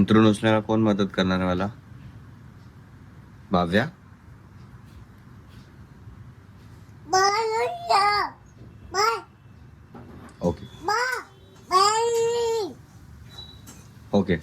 अंतरून उचलायला कोण मदत करणार आहे मला? भाव्या? ओके. ओके.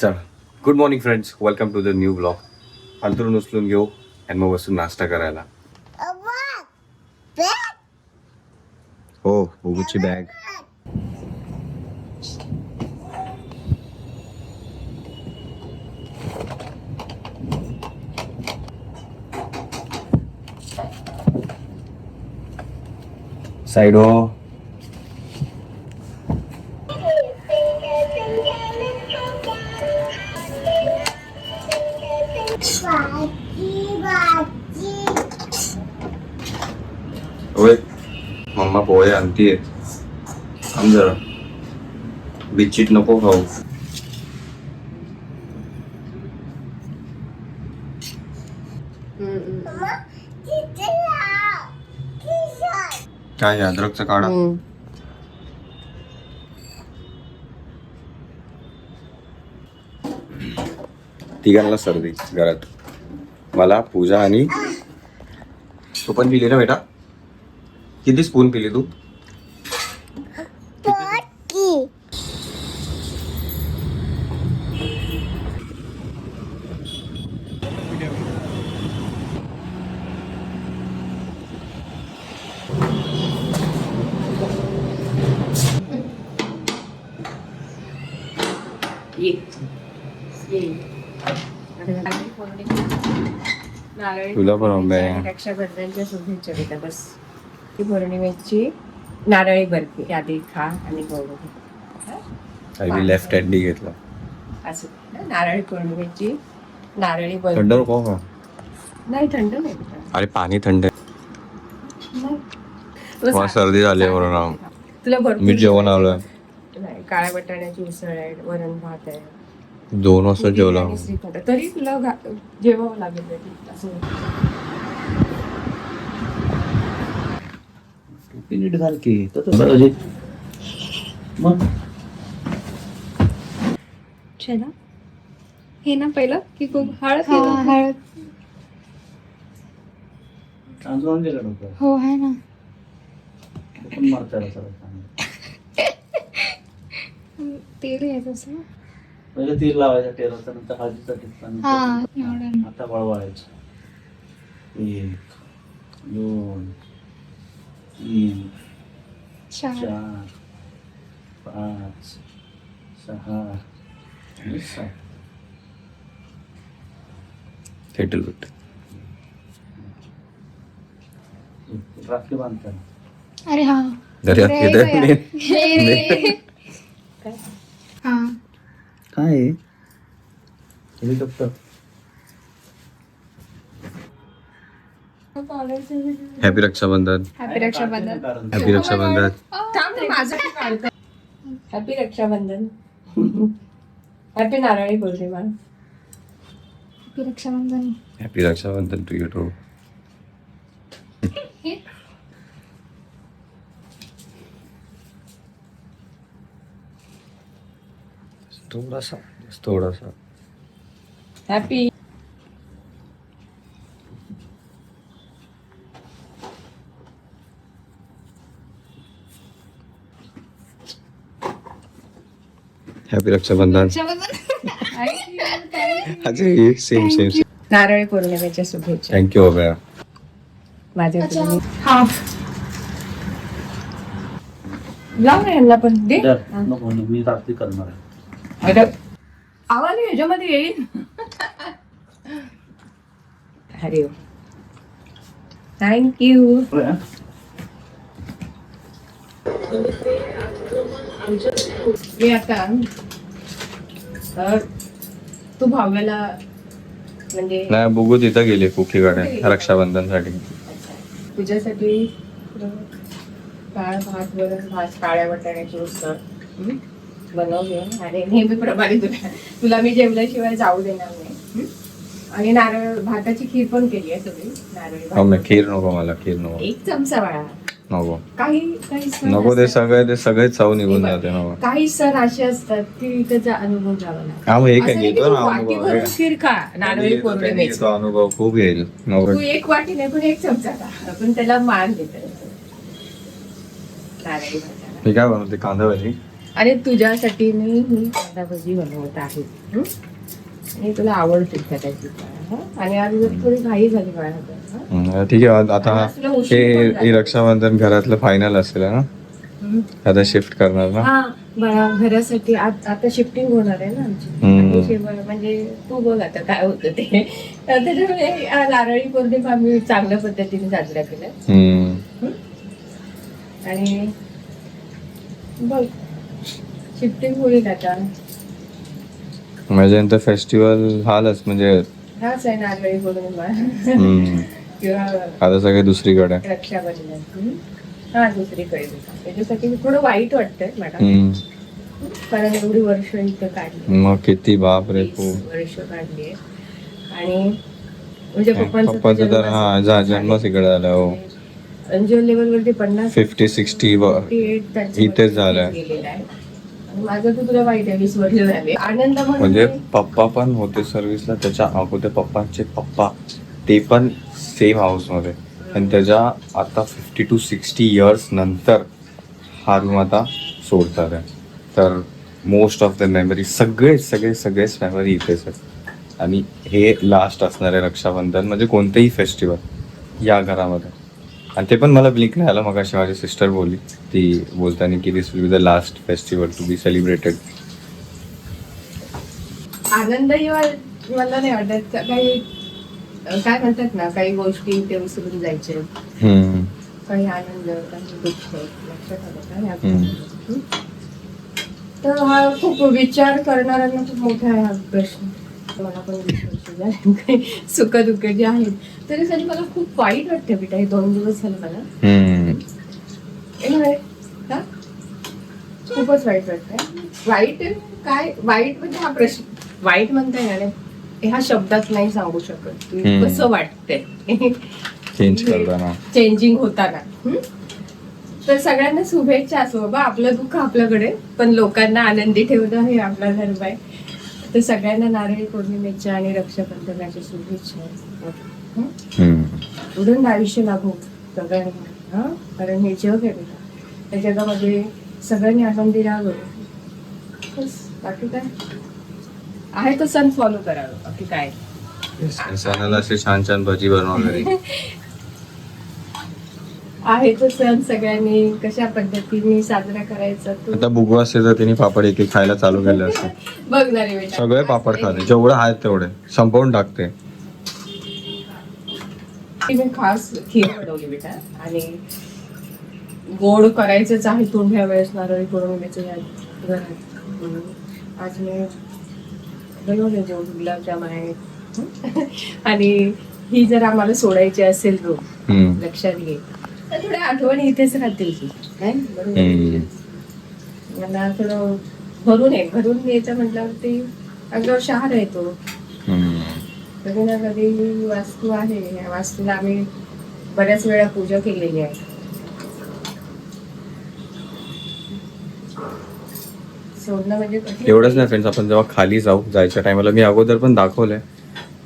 चल. Good morning friends welcome to the new blog अंतरून उचलून घेऊ आणि मग बसून नाश्ता करायला. हो बुबूची बॅग साईड हो होय मम्मा पोहे आणतीये थांब जरा बिच्चिट नको खाऊ काय अद्रकचा काढा. तिघांना सर्दी घरात. मला पूजा आणि तू पण पिली ना बेटा. किती स्पून पिली तू? तुला आहे. रक्षाबंधनच्या शुभेच्छा देता. बस. ती पौर्णिमेची नारळी बर्फी आधी खा आणि आय लेफ्ट हँडी घेतला. असं नारळी पौर्णिमेची नारळी बर्फी. थंड नको का नाही थंड नाही. अरे पाणी थंड मला सर्दी झाली म्हणून तुला भरपूर मी जेवण आलोय. नाही, काळ्या बटाण्याची उसळ आहे वरण भात आहे. दोन वाजता जेवला. तरी तुला जेवावं लागेल नीट घाल की. तसं अजय मग? चला. हे ना पहिलं की खूप हळद हा हळद. तांदूळ आणले का डोक्यावर? हो आहे ना. पण मारता चांगलं. तेल घ्यायचं असं पहिले तेल लावायचं टेरवरचं नंतर हळदीचं हा एवढं. आता वळवायचं. एक दोन तीन चार. चार पाच सहा आणि सात. सेटल बिट राखी बांधताना. अरे हा. इथे helicopter happy Rakshabandhan. Happy Rakshabandhan. Happy Rakshabandhan. थांब रे, माझं मी काढते happy Rakshabandhan. Happy Narali Purnima. Happy Rakshabandhan. Happy Rakshabandhan to you too थोडासा थोडासा। Happy happy Rakshabandhan Ajay same same same Narali पौर्णिमेच्या शुभेच्छा थँक्यू अभया माझ्या. लाव ना यांना पण दे नको मी रात्री करणार आहे आवाज ह्याच्यामध्ये येईल अरे थँक्यू होय, हा? मी आता तू भाव्याला म्हणजे नाही बुगू तिथं गेली कुकीकडे रक्षाबंधनसाठी तुझ्यासाठी काळ भात वरण भात काळ्या वाटाण्याची उसळ? बनवली आणि नेहमीप्रमाणे तुला तुला मी जेवल्याशिवाय जाऊ देणार नाही हं? आणि नारळ भाताची खीर पण केली आहे सगळी नारळी भात. खीर नको मला खीर नको. एक चमचा बाळा. नको. काही काही सण नको ते असतात. सगळे ते सगळे चव निघून जाते नको. काही सण असे असतात की त्याचा अनुभव घ्यावा लागतो. हा मग एक असं नाही की घेतो तू ना अनुभव खीर खा नारळी घेतो, त्यांनी अनुभव खूप येईल. नको. तू एक वाटी नाही पण एक चमचा खा. आपण त्याला मान देतो. नारळी भाताला. मी काय बनवते कांदा भाजी? आणि तुझ्यासाठी मी ही कांदा भजी बनवत आहे. हं? आणि तुला हं? आणि आज थोडी घाई झाली बाळा हं? हम्म, ठीक आहे आता उशीर हे पण हे. रक्षाबंधन घरातलं फायनल असेल ना हं? आता शिफ्ट करणार ना हा घरासाठी आता शिफ्टिंग होणार आहे ना आमची हम्म. आणि शेवट म्हणजे तू बघ आता काय होतं ते त्याच्यामुळे आ, नारळी पौर्णिमा आम्ही चांगल्या पद्धतीने साजरा केल्या हम्म. आणि बघ शिफ्टिंग होईल आता नंतर फेस्टिवल हालच म्हणजे हाच आहे नारळी पौर्णिमा किंवा आता सगळे दुसरीकडे. रक्षाबंधन. हं? दुसरीकडे त्याच्यासाठी थोडं वाईट वाटतंय मॅडम. कारण एवढी वर्ष इथं काढली. मग किती बाप रे वर्ष काढली आणि म्हणजे पप्पांचा तर हा जा- जन्मच इकडे झाला हो. लेवल वरती पन्नास फिफ्टी सिक्स्टी 58 त्यांच्या इथेच वरती माझं तर तुला वाईट आहे वीस वर्ष झाले. आनंद म्हणजे पप्पा पण होते सर्व्हिसला त्याच्या अगोदर पप्पांचे पप्पा. ते पण सेम हाऊसमध्ये. आणि त्याच्या आता फिफ्टी टू सिक्स्टी इयर्स नंतर हा रूम आता सोडतात आहे. तर मोस्ट ऑफ द मेमरी सगळे सगळे सगळेच मेमरी इथेच आहेत. आणि हे लास्ट असणार आहे रक्षाबंधन म्हणजे कोणतेही फेस्टिवल या घरामध्ये. आणि ते पण मला ब्लिक नाही आलं मग अशी माझी सिस्टर बोलली. ती बोलताना की this will be the last festival to be celebrated आनंद जेव्हा मला नाही वाटत. का- काही काय म्हणतात ना काही गोष्टी ते विसरून जायचे. काही आनंद काही दुःख लक्षात आलं का? ह्या हम्म. हं? तर हा खूप विचार करणाऱ्यांना खूप मोठा आहे. हा प्रश्न मला पण वीस वर्ष झाली. काही सुख दुःख जे आहेत त्याच्यासाठी मला खूप वाईट वाटतं बेटा हे दोन दिवस झाले मला? खूपच वाईट वाटतंय वाईट काय वाईट म्हणजे हा प्रश्न वाईट म्हणता येणार. ह्या शब्दात नाही सांगू शकत की. कसं वाटतंय चेंज करताना चेंजिंग होताना हं? तर सगळ्यांना शुभेच्छा असो बाबा आपलं दुःख आपल्याकडे पण लोकांना आनंदी ठेवणं हे आपला धर्म आहे तर सगळ्यांना नारळी पौर्णिमेच्या आणि रक्षाबंधनाच्या शुभेच्छा. हं? उदंड आयुष्य लाभो सगळ्यांना हा? कारण हे जग आहे बेटा त्या जगामध्ये सगळ्यांनी आनंदी राहावं. बस बाकी काय? आहे तो सण फॉलो करावं बाकी काय? सणाला असे छान छान भजी बनवा घरी आहे तो सण सगळ्यांनी कशा पद्धतीने साजरा करायचा तो? आता बुगू असते तर तिने पापड एक एक खायला चालू केले असते. बघणार आहे बेटा. सगळे पापड खाते जेवढे आहेत तेवढे संपवून टाकते. ती मी खास खीर बनवली बेटा. आणि गोड करायचंच आहे तोंड वेळेस नारळी पौर्णिमेचं या घरात म्हणून आज मी बनवले जेवढ गुलाबजाम आहेत हं? आणि ही जर आम्हाला सोडायची असेल हम्म. लक्षात घे. थोड्या आठवणी इथेच राहतील की बरोबर. मला थोडं भरून आहे भरून यायचं म्हटल्यावरती अंगावर शहार येतो हम्म. कधी ना कधी वास्तू आहे या वास्तूला आम्ही बऱ्याच वेळा पूजा केलेली आहे सोडणं म्हणजे. एवढंच नाही फ्रेंड्स आपण जेव्हा खाली जाऊ जायच्या टायमाला मी अगोदर पण दाखवलंय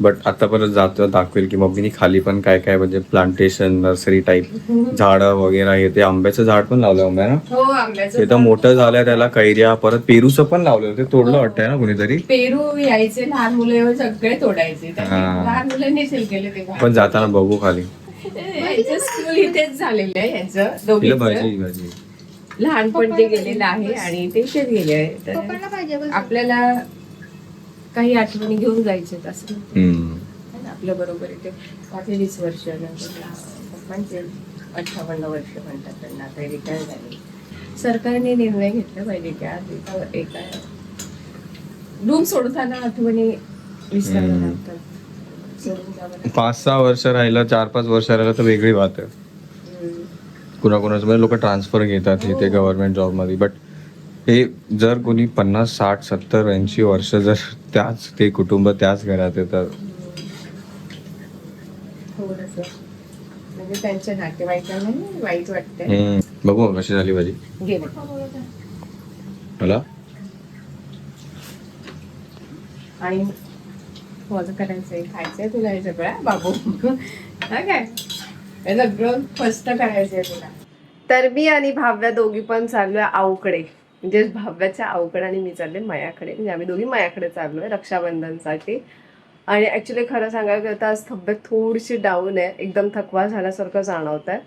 बट आता परत जातो दाखवेल की मम्मीनी खाली पण काय काय म्हणजे प्लांटेशन नर्सरी टाईप झाडं वगैरे हे ते आंब्याचं झाड पण लावलं मम्मी ना हो आंब्याचं ते तर मोठं झालंय त्याला कैऱ्या परत पेरूचं पण लावलं ते तोडलं वाटतंय ना कुणीतरी? पेरू यायचे लहान मुलं येऊन सगळे तोडायचे. त्याचे हा. लहान मुलांनी सेल केले ते पण जाताना बघू खाली. यांचं स्कूल इथेच झालेलं आहे यांचं तिला दोघींचं भाजी भाजी. लहानपण ते गेलेलं आहे आणि ते इथेच गेले आहे. तर पप्पांना पाहिजे बस. आपल्याला काही आठवणी घेऊन जायचे असं. आपल्या बरोबर इथे माझे वीस वर्ष पप्पांचे अठ्ठावन्न वर्ष म्हणतात त्यांना आता रिटायर झाले सरकारने निर्णय घेतला पाहिजे की आज एका एका रूम सोडताना आठवणी हम्म. लागतात सोडून जावं लागतं. पाच सहा वर्ष राहिलं चार पाच वर्ष राहिलं तर वेगळी बात आहे हम्म. कुणाकुणाचं म्हणजे लोक ट्रान्सफर घेतात हे ते गव्हर्नमेंट जॉबमध्ये बट हे जर कोणी पन्नास साठ सत्तर ऐंशी वर्ष जर त्याच ते कुटुंब त्याच घरात आहे तर थोडस. म्हणजे त्यांच्या नातेवाईकांना वाईट वाटतंय. हम्म. बघू मग कशी झाली भाजी. गेले मला? आणि माझं करायचंय खायचंय तुला हे सगळं बाबू. हा काय? हे सगळं फस्त करायचंय तुला. तर मी आणि भाव्या दोघी पण चाललोय आऊकडे म्हणजे भाव्याच्या आऊकडे आणि मी चालले मायाकडे. म्हणजे आम्ही दोघी मायाकडे चाललो आहे रक्षाबंधनसाठी. आणि ॲक्च्युली खरं सांगायला करता आज तब्येत थोडीशी डाऊन आहे. एकदम थकवा झाल्यासारखं जाणवत आहे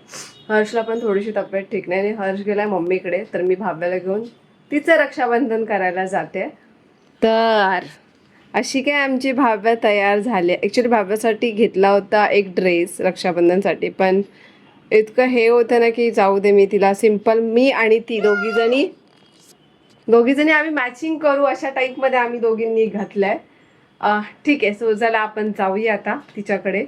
हर्षला पण थोडीशी तब्येत ठीक नाही आणि हर्ष गेलाय मम्मीकडे. तर मी भाव्याला घेऊन तिचं रक्षाबंधन करायला जाते. तर अशी काय आमची भाव्या तयार झाली ॲक्च्युली भाव्यासाठी घेतला होता एक ड्रेस रक्षाबंधनसाठी. पण इतकं हे होतं ना की जाऊ दे मी तिला सिंपल मी आणि ती दोघीजणी दोघीजणी आम्ही मॅचिंग करू अशा टाईपमध्ये आम्ही दोघींनी घातलंय. ठीक आहे सो चला आपण जाऊया आता तिच्याकडे.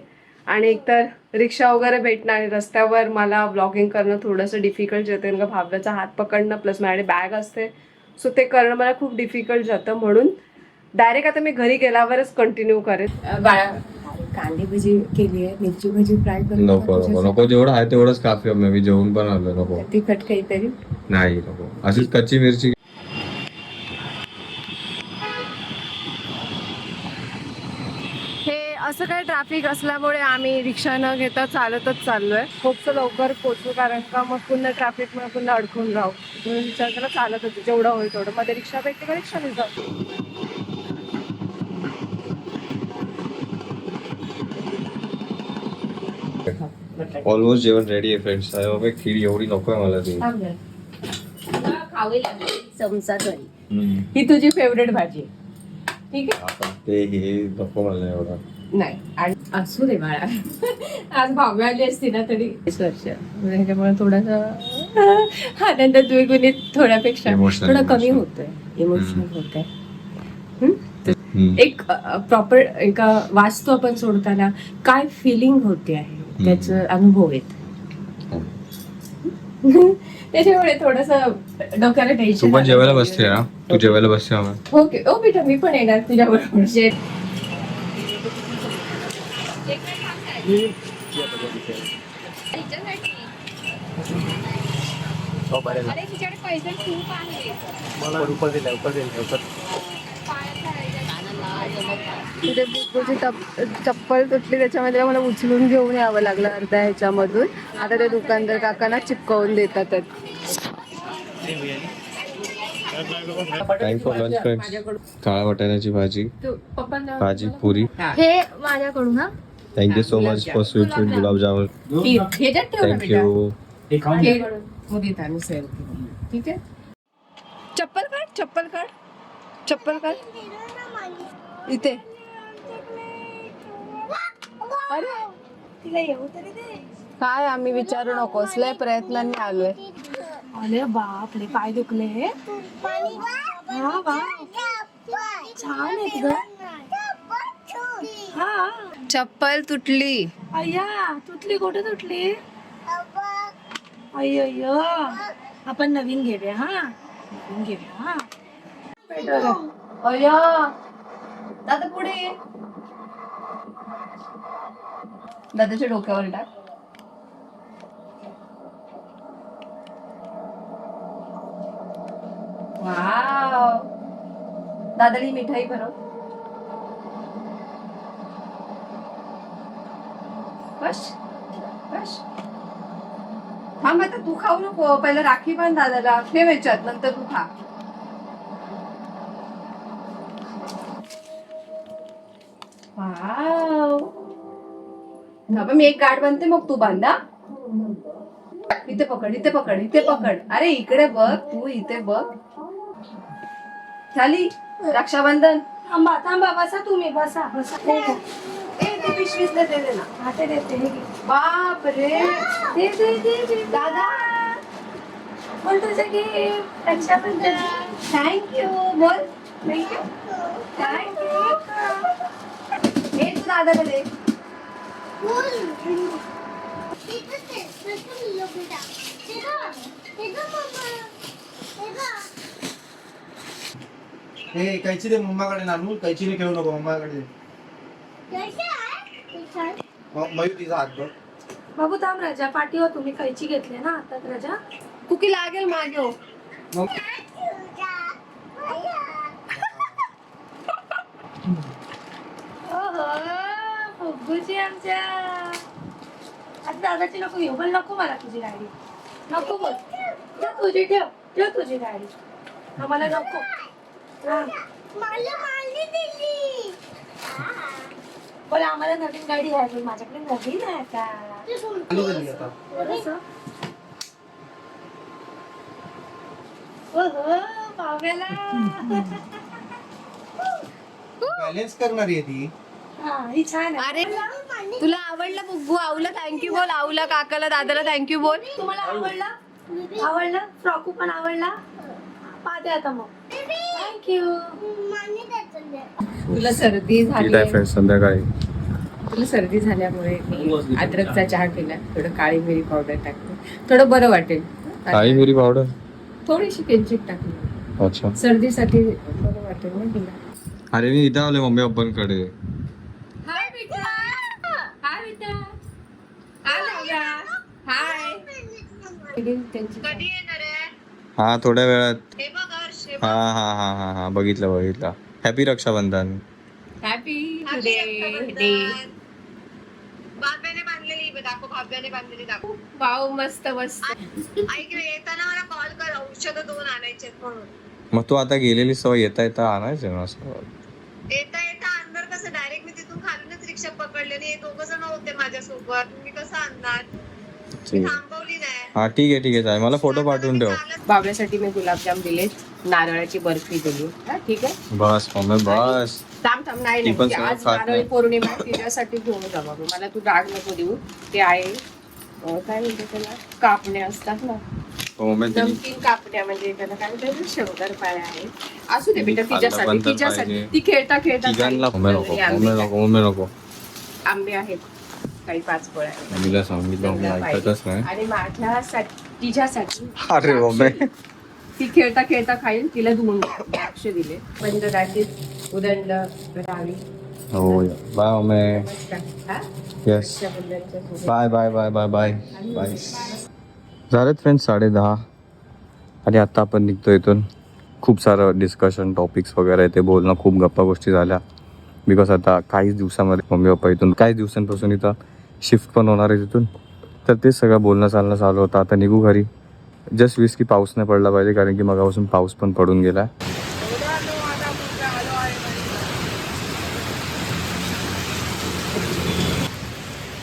आणि एकतर रिक्षा वगैरे भेटणार आणि रस्त्यावर मला ब्लॉगिंग करणं थोडंसं डिफिकल्ट जातं कारण का भाव्याचा हात पकडणं प्लस माझ्याकडे बॅग असते. सो ते करणं मला खूप डिफिकल्ट जातं म्हणून. डायरेक्ट आता मी घरी गेल्यावरच कंटिन्यू करेन. कांदी भजी केली आहे मिरची भजी फ्राय नको नको नको जेवढं आहे तेवढंच काफी. मी जेवण पण आलो नको. तिखट काहीतरी नाही नको. अशीच कच्ची मिरची हे काही ट्रॅफिक असल्यामुळे आम्ही रिक्षा न घेता चालतच चाललोय. खूपच लवकर पोचू कारण का मग पुन्हा ट्रॅफिकमध्ये पुन्हा अडकून राहू. म्हणून विचार केला चालतच जेवढं होईल तेवढं. मध्ये रिक्षा भेटते का रिक्षाने जाऊ. ऑलमोस्ट जेवण रेडी आहे फ्रेंड्स बाबा खीर एवढी नको आहे मला ती. चमचा. ही तुझी फेवरेट भाजी आहे. ठीक आहे? ते हे नको मला एवढं. नाही. आणि असू दे बाळा. आज भाव्य आली असती ना तरी. वर्ष. ह्याच्यामुळे थोडासा आनंद द्विगुणित थोड्यापेक्षा Emotional, थोडा कमी emotional. होतोय. इमोशनल होत आहे. एक प्रॉपर एका वास्तू आपण सोडताना काय फिलिंग होते आहे? त्याचा अनुभव येत त्याच्यामुळे थोडस डोक्याला तू टेन्शन पण जेवायला बसते ना? तू जेवायला बसते आम्हाला. ओके ओ बेटा मी पण येणार तुझ्या बरोबर अरे तिच्याकडे पैसे खूप आहे तिथे बुद्धूची टप- चप्पल तुटली त्याच्यामध्ये मला उचलून घेऊन यावं लागलं अर्ध्या ह्याच्यामधून. आता ते दुकानदार काकांना चिपकवून देतात आहेत. थँक्स फॉर लंच फ्रेंड्स काळा वाटाण्याची भाजी. भाजी पुरी. हे माझ्याकडून हा. Thank you so much for sweet sweet gulab jamun ही- ह्याच्यात ठेव ना बेटा थँक्यू हे मुदीत आणि सेल ठीक आहे चप्पल काढ चप्पल काढ चप्पल काढ इथे अरे तिला येऊ तरी दे काय आम्ही विचारू नकोस लय प्रयत्नांनी आलोय अरे बाप रे पाय दुखले हा वा छान आहेत ग हा. चप्पल तुटली. अय्या तुटली कुठे तुटली? अय्यो अय्यो. आपण नवीन घेऊया हा. नवीन घेऊया हा. अय्या दादा पुढे ये. दादाच्या डोक्यावर टाक. वाव. दादाली मिठाई भरव. बस बस थांब आता तू खाऊ नको. पहिलं राखी बांध दादाला. ठेव याच्यात नंतर तू खा. वाव बाबा मी एक गाठ बांधते मग तू बांधा इथे पकड इथे पकड इथे पकड. अरे इकडे बघ तू इथे बघ. झाली रक्षाबंधन. थांबा थांबा बसा तुम्ही बसा बसा. हे ते पिशवीच दे दे ना हा, ते देते हे घे. बाप रे दे दे दे दे. दादा. बोल तुझं घे रक्षाबंधन थँक्यू बोल. थँक्यू थँक्यू हे तू दादाला दे. हे कैची दे मम्माकडे नानू कैचीने घेऊ नको मम्माकडे. म- हात बघ. बाबू थांब राजा पाठीवर तुम्ही कैची घेतली ना आता राजा? कुकी लागेल मागे हो. ओहो, फुग्गूची आमच्या. आता दादाची नको घेऊ पण नको मला तुझी गाडी. नको बोल. ठेव तुझी ठेव. ठेव तुझी गाडी. आम्हाला नको. हा. बोल आम्हाला नवीन गाडी आहे पण माझ्याकडे नवीन आहे आता चालू झाली आता बरंच. ओहो, पाव्याला बॅलेन्स करणारी आहे ती. हा ही छान आहे. अरे तुला आवडला बुग्गू आऊला थँक्यू बोल. आऊला काकाला दादाला थँक्यू बोल. तुम्हाला आवडला. आवडला? फ्रॉकू पण आवडला? पाहते आता मग. थँक्यू तुला सर्दी ठीक झाली? आहे फ्रेंड्स संध्याकाळी. तुला सर्दी झाल्यामुळे मी अद्रकचा चहा केला. थोडं काळी मिरी पावडर टाकते. थोडं बरं वाटेल. काळी मिरी पावडर थोडीशी किंचित टाकली अच्छा. सर्दीसाठी बरं वाटेल ना तुला. अरे मी इथं आलोय मम्मी पप्पांकडे. हाय बेटा हाय बेटा हाय लावला हाय. त्यांची हा थोड्या वेळात. हा हा हा हा हा बघितलं बघितलं. Happy Rakshabandhan happy today day भाब्याने बांधलेली बघ, दाखव भाब्याने बांधलेली दाखव. वाव मस्त मस्त. ऐक रे येताना मला कॉल कर औषध दोन आणायचे म्हणून. मग तू आता गेलेली सवय येता येता आणायचं ना असं? येता येता अंदर कसं? डायरेक्ट मी तिथून खालूनच रिक्षा पकडली आणि हे दोघ जण होते माझ्यासोबत. मी कसं आणणार? ठीक. आहे. थांबवली नाही. हा ठीक आहे ठीक आहे चालेल. मला फोटो पाठवून ठेव. बाबल्यासाठी मी गुलाबजाम दिले नारळाची बर्फी दिली. हा ठीक आहे? बस मम्मी बस. थांब थांब नाही ती पण नाही सगळं आज खात नारळी नाही. पौर्णिमा आहे, तिच्यासाठी घेऊन जा बाबा. मला तू राग नको देऊ. ते आहे. अं, काय म्हणते त्याला? कापण्या असतात ना. हो, मम्मी तिने- नमकीन कापण्या म्हणजे त्याला काय म्हणतात? शंकर पाळ्या आहे. असू दे बेटा खाल्लं तिच्यासाठी पण तर तिच्यासाठी. पाहिजे. ती खेळता खेळता तिघांना खाईल. मम्मी नको आणि मम्मी आंबे नको मम्मी नको. आंबे आहेत. काही पाच आहेत. मम्मीला सांगितलं ऐकतच. नाही. आणि माझ्यासाठी तिच्यासाठी अरे मम्मी. ती खेळता खेळता खाईल तिला धुवून द्राक्ष दिले. पंचदाशीत उदंड रावी हो बाय हा? Yes. Bye bye bye bye bye bye झालेत फ्रेंड्स साडे दहा. आणि आता आपण निघतो इथून. खूप सारं डिस्कशन टॉपिक्स वगैरे ते बोलणं खूप गप्पा गोष्टी झाल्या. बिकॉज आता काहीच दिवसामध्ये मम्मी पप्पा इथून काहीच दिवसांपासून इथं शिफ्ट पण होणार आहे तिथून. तर तेच सगळं बोलणं चालणं चालू होतं. आता निघू घरी. जस्ट वीस की पाऊस नाही पडला पाहिजे कारण की मगापासून पाऊस पण पडून गेला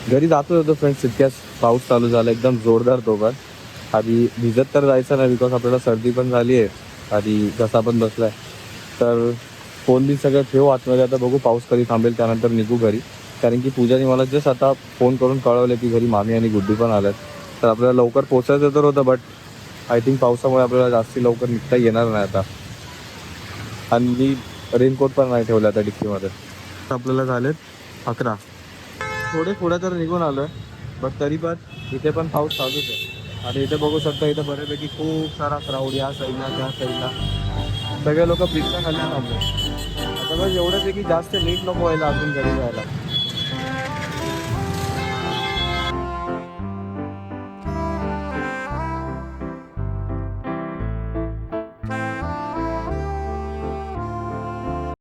घरी जातो होतो फ्रेंड्स तितक्याच पाऊस चालू झाला एकदम जोरदार तो पण आधी भिजत तर जायचं नाही बिकॉज आपल्याला सर्दी पण झाली आहे आधी घसा पण बसलाय. तर फोन बी सगळं ठेव आतमध्ये आता बघू पाऊस कधी थांबेल त्यानंतर निघू घरी. कारण की पूजाने मला जस्ट आता फोन करून कळवलं की घरी मामी आणि गुड्डी पण आल्यात. तर आपल्याला लवकर पोचायचं तर होतं बट आय थिंक पावसामुळे आपल्याला जास्ती लवकर निघता येणार नाही आता. आणि मी रेनकोट पण नाही ठेवला आता डिक्कीमध्ये. आपल्याला झालेत अकरा. थोडे पुढे तर निघून आलं बट तरी पण इथे पण पाऊस चालूच आहे. आणि इथे बघू शकता इथे बऱ्यापैकी खूप सारा क्राऊड या साईडला त्या साईडला सगळे लोक पिझ्झा खाल्ल्या थांबले आता बस एवढंच आहे की जास्त नीट नको व्हायला अजून घरी जायला.